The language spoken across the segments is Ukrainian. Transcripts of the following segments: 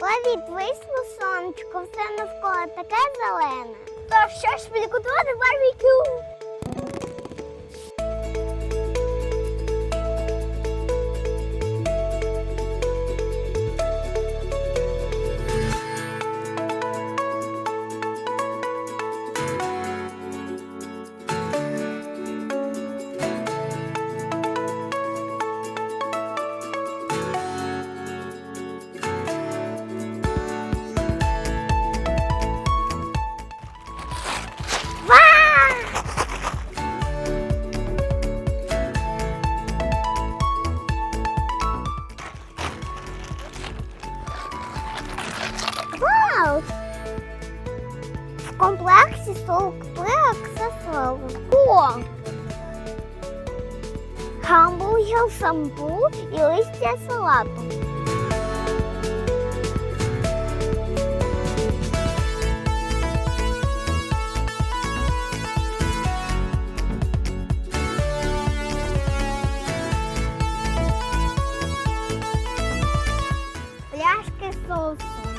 Привіт, вийшло сонечко, все навколо таке зелене. То що ж приготувати барбекю? Вау! В комплексі 43 аксесуари. О! Гамбургер, шампу і листя салату. Пляшки соусу.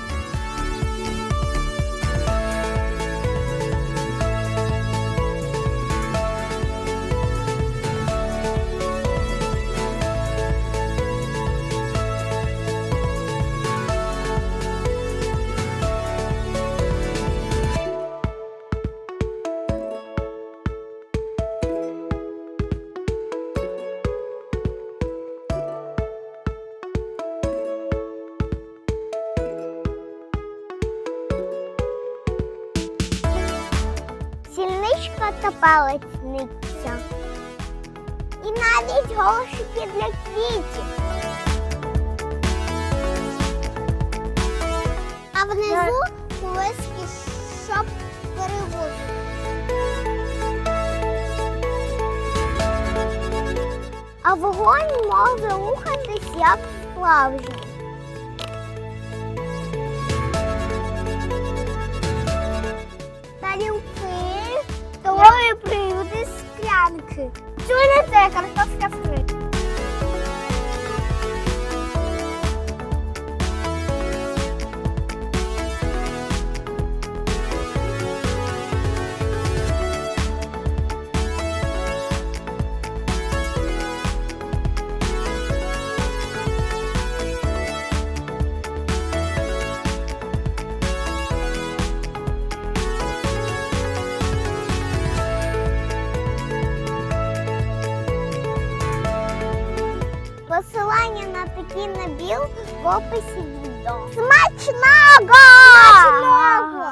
Та палецниця. І навіть горщики для квітів. А внизу колески, щоб перевозити. А вогонь може рухатись як справжній. Join us there, come and talk to Україна Біл в описі відео. Смачного! Смачного!